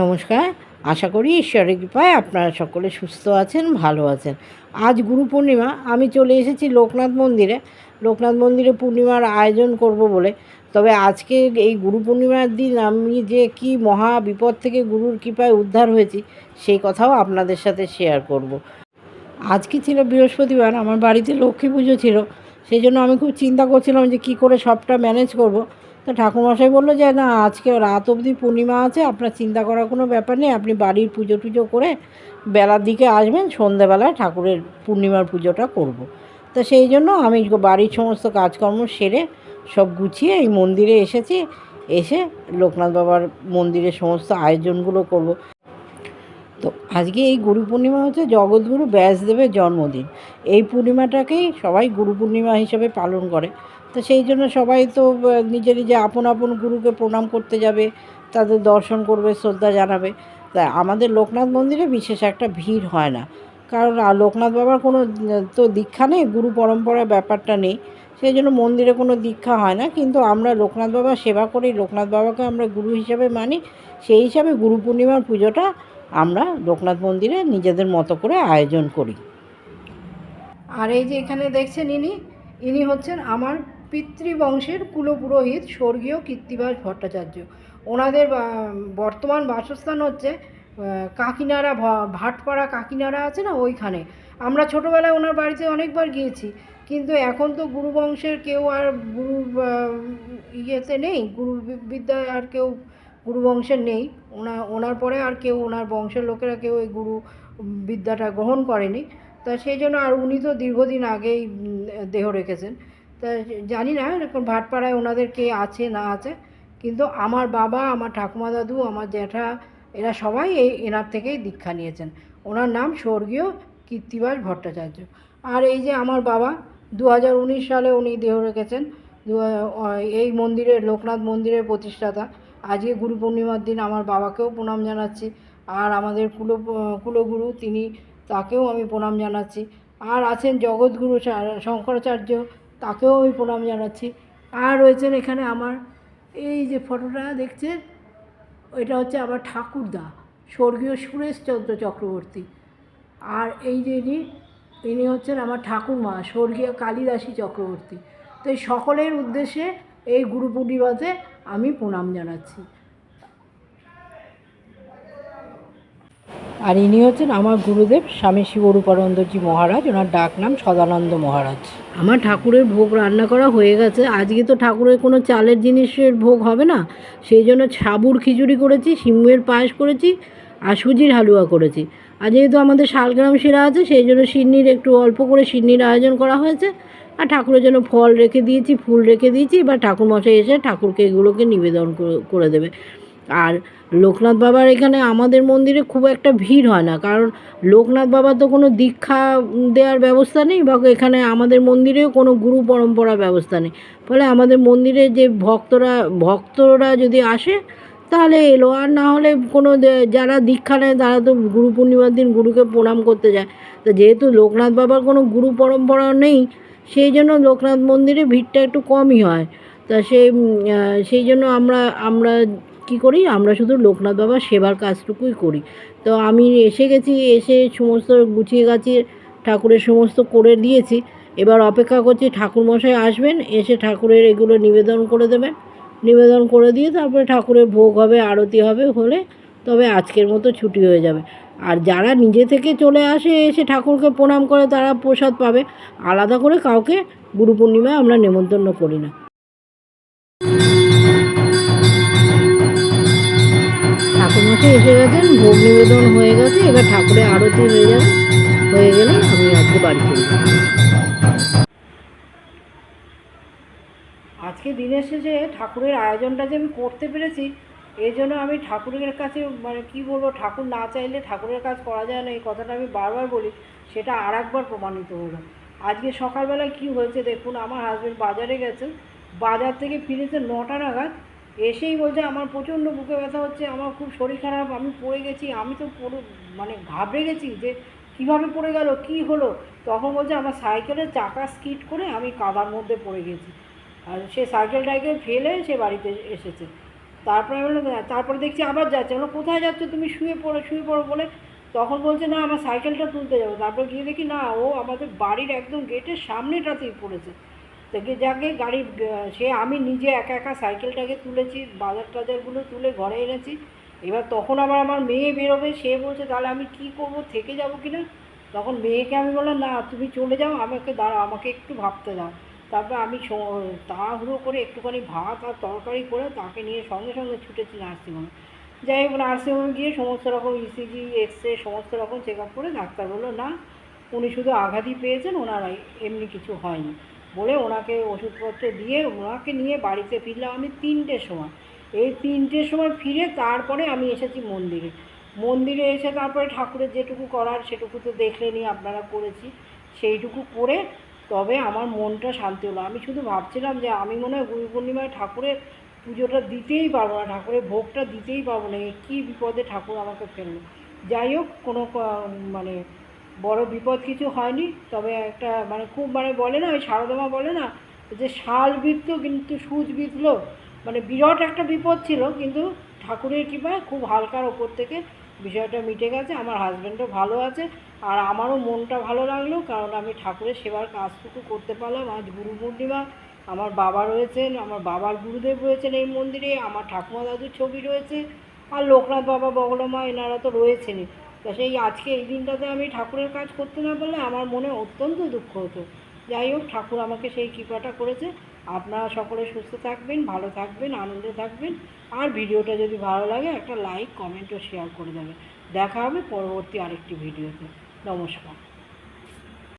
নমস্কার। আশা করি ঈশ্বরের কৃপায় আপনারা সকলে সুস্থ আছেন, ভালো আছেন। আজ গুরু পূর্ণিমা, আমি চলে এসেছি লোকনাথ মন্দিরে। লোকনাথ মন্দিরে পূর্ণিমার আয়োজন করব বলে। তবে আজকে এই গুরু পূর্ণিমার দিন আমি যে কি মহা বিপদ থেকে গুরুর কৃপায় উদ্ধার হয়েছি, সেই কথাও আপনাদের সাথে শেয়ার করব। আজকে ছিল? বৃহস্পতিবার। আমার বাড়িতে লক্ষ্মী পুজো ছিল। সেই জন্য আমি খুব চিন্তা করছিলাম যে কি করে সবটা ম্যানেজ করব। তো ঠাকুরমশাই বলল যে, না, আজকে রাত অবধি পূর্ণিমা আছে, আপনার চিন্তা করার কোনো ব্যাপার নেই, আপনি বাড়ির পুজো টুজো করে বেলার দিকে আসবেন, সন্ধেবেলায় ঠাকুরের পূর্ণিমার পুজোটা করব। তো সেই জন্য আমি বাড়ির সমস্ত কাজকর্ম সেরে সব গুছিয়ে এই মন্দিরে এসেছি, এসে লোকনাথ বাবার মন্দিরের সমস্ত আয়োজনগুলো করব। তো আজকে এই গুরু পূর্ণিমা হচ্ছে জগৎগুরু ব্যাসদেবের জন্মদিন এই পূর্ণিমাটাকেই সবাই গুরু পূর্ণিমা হিসেবে পালন করে তো সেই জন্য সবাই তো নিজে নিজে আপন আপন গুরুকে প্রণাম করতে যাবে, তাদের দর্শন করবে, শ্রদ্ধা জানাবে। তা আমাদের লোকনাথ মন্দিরে বিশেষ একটা ভিড় হয় না। কারণ লোকনাথ বাবার কোনো তো দীক্ষা নেই, গুরু পরম্পরা ব্যাপারটা নেই। সেই জন্য মন্দিরে কোনো দীক্ষা হয় না। কিন্তু আমরা লোকনাথ বাবার সেবা করি, লোকনাথ বাবাকে আমরা গুরু হিসাবে মানি। সেই হিসাবে গুরু পূর্ণিমার পুজোটা আমরা লোকনাথ মন্দিরে নিজেদের মতো করে আয়োজন করি। আর এই যে এখানে দেখছেন ইনি ইনি হচ্ছেন আমার পিতৃবংশের কুলপুরোহিত স্বর্গীয় কীর্তিবাস ভট্টাচার্য। ওনাদের বর্তমান বাসস্থান হচ্ছে আহ, কাকিনাড়া ভাটপাড়া কাকিনাড়া আছে না ওইখানে। আমরা ছোটোবেলায় ওনার বাড়িতে অনেকবার গিয়েছি কিন্তু এখন তো গুরু বংশের কেউ আর গুরু ইয়েতে নেই গুরু বিদ্যায় আর কেউ গুরু বংশের নেই। ওনা ওনার পরে আর কেউ ওনার বংশের লোকেরা কেউ এই গুরু বিদ্যাটা গ্রহণ করেনি। তা সেই জন্য আর উনি তো দীর্ঘদিন আগেই দেহ রেখেছেন। জানি না, এরকম ভাটপাড়ায় ওনাদের কে আছে না আছে, কিন্তু আমার বাবা, আমার ঠাকুমা দাদু, আমার জ্যাঠা, এরা সবাই এই এনার থেকেই দীক্ষা নিয়েছেন। ওনার নাম স্বর্গীয় কীর্তিবাস ভট্টাচার্য। আর এই যে আমার বাবা দু হাজার উনিশ সালে উনি দেহ রেখেছেন এই মন্দিরের, লোকনাথ মন্দিরের প্রতিষ্ঠাতা। আজকে গুরু পূর্ণিমার দিন আমার বাবাকেও প্রণাম জানাচ্ছি, আর আমাদের কুল, কুলগুরু, তিনি তাকেও আমি প্রণাম জানাচ্ছি। আর আছেন জগৎগুরু শঙ্করাচার্য তাকেও আমি প্রণাম জানাচ্ছি। আর রয়েছেন এখানে আমার এই যে ফটোটা দেখছেন, এটা হচ্ছে আমার ঠাকুরদা, স্বর্গীয় সুরেশচন্দ্র চক্রবর্তী। আর এই যে ইনি ইনি হচ্ছেন আমার ঠাকুরমা, স্বর্গীয় কালিদাসী চক্রবর্তী। তো এই সকলের উদ্দেশ্যে এই গুরু পূর্ণিমাতে আমি প্রণাম জানাচ্ছি। আর ইনি হচ্ছেন আমার গুরুদেব স্বামী শিবরূপানন্দজি মহারাজ, ওনার ডাক নাম সদানন্দ মহারাজ। আমার ঠাকুরের ভোগ রান্না করা হয়ে গেছে। আজকে তো ঠাকুরের কোনো চালের জিনিসের ভোগ হবে না। সেই জন্য সাবুর খিচুড়ি করেছি, সিমের পায়েস করেছি, আর সুজির হালুয়া করেছি। আর যেহেতু আমাদের শালগ্রাম শিরা আছে, সেই জন্য সিন্নির একটু অল্প করে সিন্নির আয়োজন করা হয়েছে। আর ঠাকুরের জন্য ফল রেখে দিয়েছি, ফুল রেখে দিয়েছি। এবার ঠাকুরমশাই এসে ঠাকুরকে এগুলোকে নিবেদন করে দেবে। আর লোকনাথ বাবার এখানে আমাদের মন্দিরে খুব একটা ভিড় হয় না, কারণ লোকনাথ বাবার তো কোনো দীক্ষা দেওয়ার ব্যবস্থা নেই বা এখানে আমাদের মন্দিরেও কোনো গুরু পরম্পরা ব্যবস্থা নেই। ফলে আমাদের মন্দিরে যে ভক্তরা ভক্তরা যদি আসে, তাহলে এলো। আর না হলে কোনো যারা দীক্ষা নেয়, তারা তো গুরু পূর্ণিমার দিন গুরুকে প্রণাম করতে যায়। তো যেহেতু লোকনাথ বাবার কোনো গুরু পরম্পরা নেই, সেই জন্য লোকনাথ মন্দিরে ভিড়টা একটু কমই হয়। তা সেই সেই জন্য আমরা আমরা কী করি? আমরা শুধু লোকনাথ বাবার সেবার কাজটুকুই করি। তো আমি এসে গেছি, এসে সমস্ত গুছিয়ে গাছিয়ে ঠাকুরের সমস্ত করে দিয়েছি। এবার অপেক্ষা করছি ঠাকুরমশাই আসবেন, এসে ঠাকুরের এগুলো নিবেদন করে দেবেন। নিবেদন করে দিয়ে তারপরে ঠাকুরের ভোগ হবে, আরতি হবে, হলে তবে আজকের মতো ছুটি হয়ে যাবে। আর যারা নিজে থেকে চলে আসে, এসে ঠাকুরকে প্রণাম করে, তারা প্রসাদ পাবে। আলাদা করে কাউকে গুরু পূর্ণিমায় আমরা নেমন্তন্ন করি না। ঠাকুরমশাই এসে গেছেন ভোগ নিবেদন হয়ে গেছে, এবার ঠাকুরের আরতি হয়ে যাবে। হয়ে গেলে আমি আজকে বাড়ি যাব আজকে দিনের শেষে ঠাকুরের আয়োজনটা যে আমি করতে পেরেছি এই জন্য আমি ঠাকুরের কাছে মানে কি বলব, ঠাকুর না চাইলে ঠাকুরের কাজ করা যায় না, এই কথাটা আমি বারবার বলি, সেটা আর একবার প্রমাণিত হলো। আজকে সকালবেলায় কি হয়েছে দেখুন, আমার হাজবেন্ড বাজারে গেছেন, বাজার থেকে ফিরেছে নটা নাগাদ এসেই বলছে, আমার প্রচণ্ড বুকে ব্যথা হচ্ছে, আমার খুব শরীর খারাপ, আমি পড়ে গেছি, আমি তো পুরো মানে ঘাবড়ে গেছি যে কীভাবে পড়ে গেল, কি হলো? তখন বলছে, আমার সাইকেলের চাকা স্কিট করে আমি কাদার মধ্যে পড়ে গেছি। আর সে সাইকেল টাইকেল ফেলে সে বাড়িতে এসেছে। তারপরে "হ্যাঁ।" তারপরে দেখছি আবার যাচ্ছে। আমরা কোথায় যাচ্ছ তুমি? শুয়ে পড়ো শুয়ে পড়ো বলে। তখন বলছে, না, আমার সাইকেলটা তুলতে যাব। তারপর গিয়ে দেখি, না, ও আমাদের বাড়ির একদম গেটের সামনেটাতেই পড়েছে। থেকে যাকে আহ, সে আমি নিজে একা একা সাইকেলটাকে তুলেছি বাজার টাজারগুলো তুলে ঘরে এনেছি। এবার তখন আবার আমার মেয়ে বেরোবে সে বলছে তাহলে আমি কি করব থেকে যাব কি না? তখন মেয়েকে আমি বললাম না তুমি চলে যাও আমাকে দাঁড়াও আমাকে একটু ভাবতে দাও। তারপর আমি তাড়াহুড়ো করে একটুখানি ভাত আর তরকারি করে তাকে নিয়ে সঙ্গে সঙ্গে ছুটেছি নার্সিংহোমে। যাই হোক নার্সিংহোমে গিয়ে সমস্ত রকম ইসিজি এক্স রে সমস্ত রকম চেক আপ করে ডাক্তার বলল না উনি শুধু আঘাতই পেয়েছেন ওনার এমনি কিছু হয়নি। বলে ওনাকে ওষুধপত্র দিয়ে ওনাকে নিয়ে বাড়িতে ফিরলাম আমি তিনটের সময়। এই তিনটের সময় ফিরে তারপরে আমি এসেছি মন্দিরে। মন্দিরে এসে তারপরে ঠাকুরের যেটুকু করার সেটুকু তো দেখলেনি আপনারা করেছি। সেইটুকু করে তবে আমার মনটা শান্তি হলো। আমি শুধু ভাবছিলাম যে আমি মনে হয় গুরু পূর্ণিমায় ঠাকুরের পুজোটা দিতেই পারব না, ঠাকুরের ভোগটা দিতেই পারব না। কী বিপদে ঠাকুর আমাকে ফেলল। যাই হোক, কোনো মানে বড় বিপদ কিছু হয়নি, তবে একটা মানে খুব মানে বলে না, ওই সারদামা বলে না, যে শাল বিঁধল কিন্তু সুচ বিঁধল। মানে বিরাট একটা বিপদ ছিল, কিন্তু ঠাকুরের কৃপায় খুব হালকার ওপর থেকে বিষয়টা মিটে গেছে। আমার হাজব্যান্ডও ভালো আছে, আর আমারও মনটা ভালো লাগল, কারণ আমি ঠাকুরের সেবার কাজটুকু করতে পারলাম। আজ গুরু পূর্ণিমা, আমার বাবা রয়েছেন, আমার বাবার গুরুদেব রয়েছেন এই মন্দিরে, আমার ঠাকুমা দাদুর ছবি রয়েছে, আর লোকনাথ বাবা বগলমা এনারা তো রয়েছেনই। তা সেই আজকে এই দিনটাতে আমি ঠাকুরের কাজ করতে না পারলে আমার মনে অত্যন্ত দুঃখ হতো। যাই হোক, ঠাকুর আমাকে সেই কৃপাটা করেছে। আপনারা সকলে সুস্থ থাকবেন, ভালো থাকবেন, আনন্দে থাকবেন। আর ভিডিওটা যদি ভালো লাগে, একটা লাইক কমেন্ট ও শেয়ার করে দেবেন। দেখা হবে পরবর্তী আরেকটি ভিডিওতে। নমস্কার।